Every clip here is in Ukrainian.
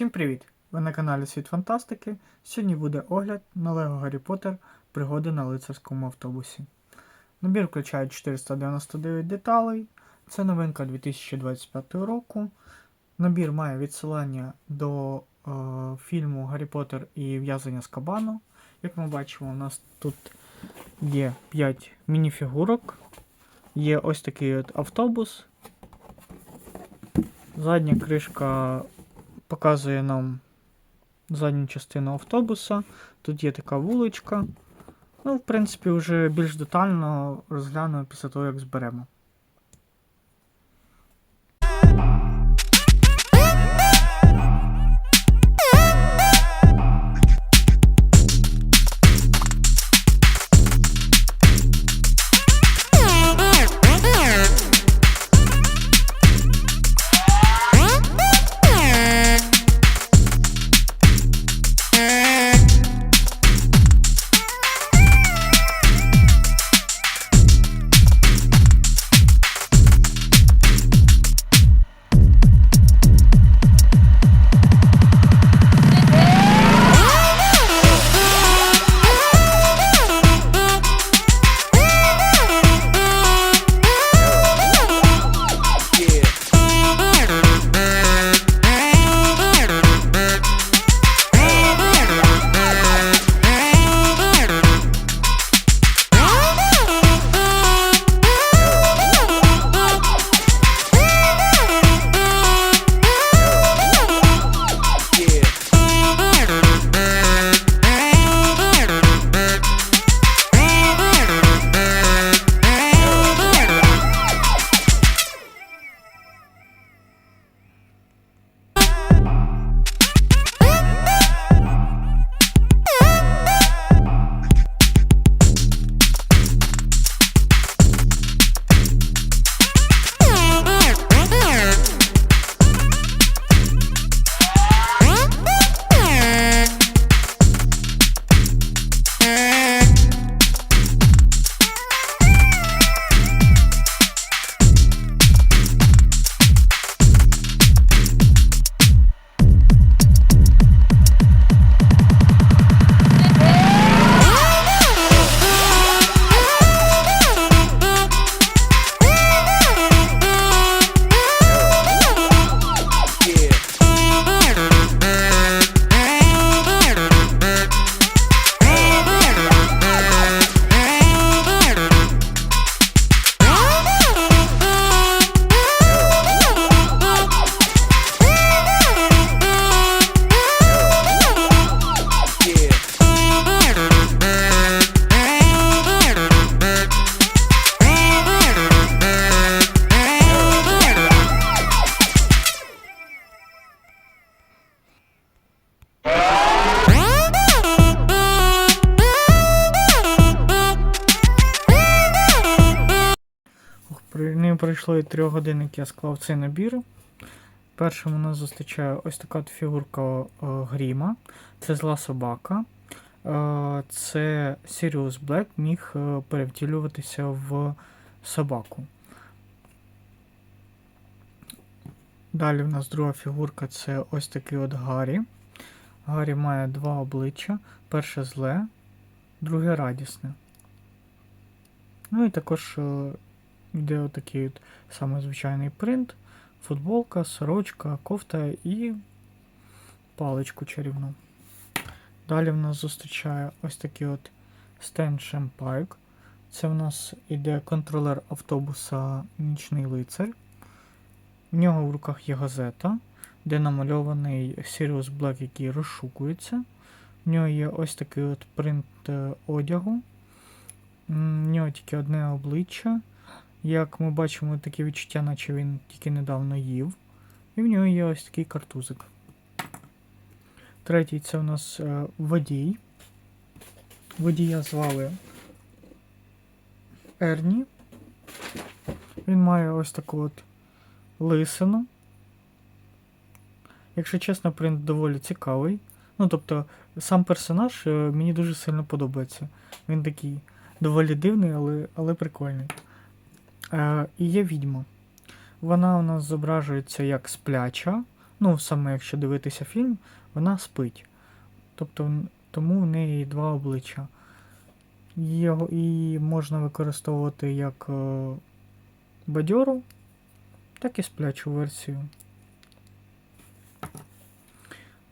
Всім привіт! Ви на каналі Світ Фантастики. Сьогодні буде огляд на Лего Гаррі Поттер Пригоди на лицарському автобусі. Набір включає 499 деталей. Це новинка 2025 року. Набір має відсилання до е, фільму Гаррі Поттер і в'язання з кабану. Як ми бачимо, у нас тут є 5 мініфігурок. Є ось такий от автобус. Задня кришка показує нам задню частину автобуса. Тут є така вуличка. Ну, в принципі, вже більш детально розгляну після того, як зберемо. Пройшло і 3 годин, як я склав цей набір. Першим у нас зустрічає ось така фігурка е, Гріма. Це зла собака. Е, це Сіріус Блек міг е, перевтілюватися в собаку. Далі в нас друга фігурка це ось такий от Гаррі. Гаррі має два обличчя. Перше зле, друге радісне. Ну і також е, йде отакий от саме звичайний принт, футболка, сорочка, кофта і паличку чарівну. Далі в нас зустрічає ось такий от Стен Шемпайк. Це в нас іде контролер автобуса Нічний лицар. В нього в руках є газета, де намальований Сіріус Блек, який розшукується. В нього є ось такий от принт е, одягу. В нього тільки одне обличчя. Як ми бачимо, таке відчуття, наче він тільки недавно їв. І в нього є ось такий картузик. Третій це у нас е, водій. Водія звали Ерні. Він має ось таку от лисину. Якщо чесно, принт доволі цікавий. Ну, тобто, сам персонаж е, мені дуже сильно подобається. Він такий доволі дивний, але, але прикольний. Е, і є відьма. Вона у нас зображується як спляча, Ну, саме якщо дивитися фільм, вона спить. Тобто, тому в неї два обличчя. Його і можна використовувати як е, бадьору, так і сплячу версію.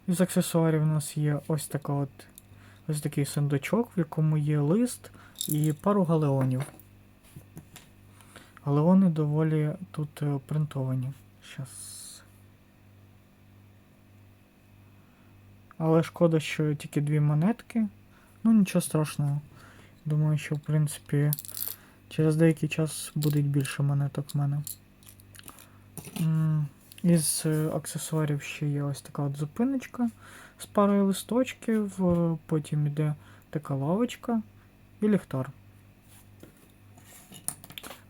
Із аксесуарів у нас є ось така от ось такий сундучок, в якому є лист і пару галеонів. Галеони доволі тут е, принтовані. Щас. Але шкода, що тільки дві монетки. Ну, нічого страшного. Думаю, що в принципі через деякий час буде більше монеток в мене. Із е, аксесуарів ще є ось така от зупиночка з парою листочків, е, потім іде така лавочка і ліхтар.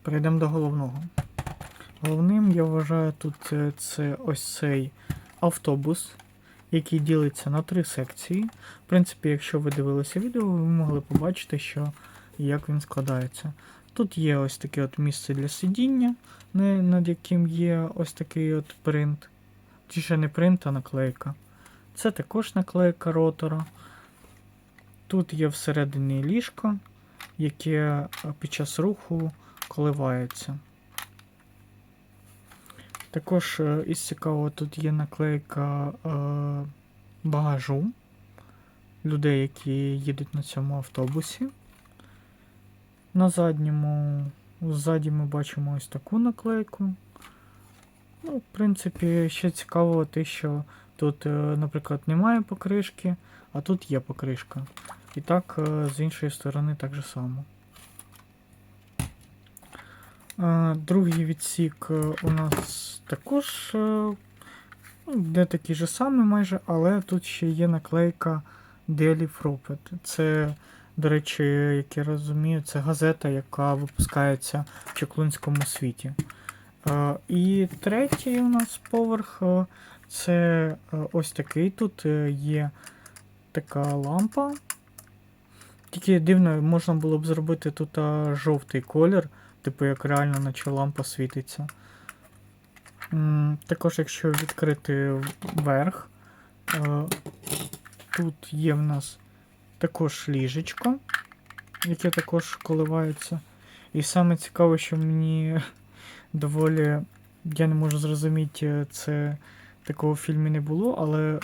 Перейдемо до головного. Головним я вважаю тут е, це ось цей автобус, який ділиться на три секції. В принципі, якщо ви дивилися відео, ви могли побачити, що як він складається. Тут є ось таке от місце для сидіння, над яким є ось такий от принт. Чи ще не принт, а наклейка. Це також наклейка ротора. Тут є всередині ліжко, яке під час руху коливається. Також е, із цікавого тут є наклейка е, багажу людей, які їдуть на цьому автобусі. На задньому, ззаді ми бачимо ось таку наклейку. Ну, в принципі, ще цікаво те, що тут, е, наприклад, немає покришки, а тут є покришка. І так, з іншої сторони так же само. Другий відсік е, у нас також е, ну, де такий же самий майже, але тут ще є наклейка Daily Prophet. Це, до речі, як я розумію, це газета, яка випускається в Чеклунському світі. Е, І третій у нас поверх це ось такий. Тут є така лампа. Тільки дивно, можна було б зробити тут жовтий колір, типу як реально наче лампа світиться. Також, якщо відкрити верх, е, тут є в нас також ліжечко, яке також коливається. І саме цікаве, що мені доволі. Я не можу зрозуміти, це такого в фільмі не було, але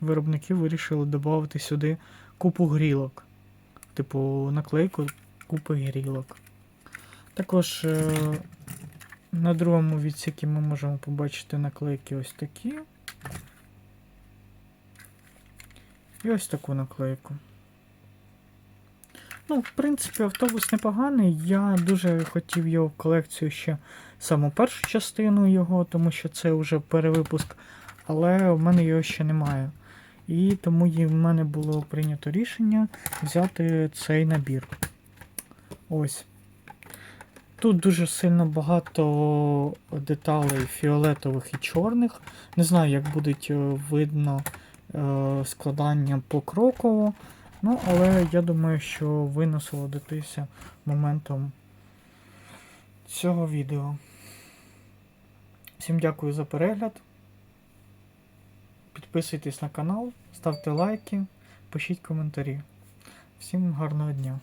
виробники вирішили додати сюди купу грілок. Типу наклейку купи грілок. Також е, на другому відсікі ми можемо побачити наклейки ось такі. І ось таку наклейку. Ну, в принципі, автобус непоганий. Я дуже хотів його в колекцію ще саму першу частину його, тому що це вже перевипуск, але в мене його ще немає. І тому в мене було прийнято рішення взяти цей набір. Ось. Тут дуже сильно багато деталей фіолетових і чорних. Не знаю, як буде видно е, складання покроково. Ну, але я думаю, що ви насолодитеся моментом цього відео. Всім дякую за перегляд. Підписуйтесь на канал, ставте лайки, пишіть коментарі. Всім гарного дня!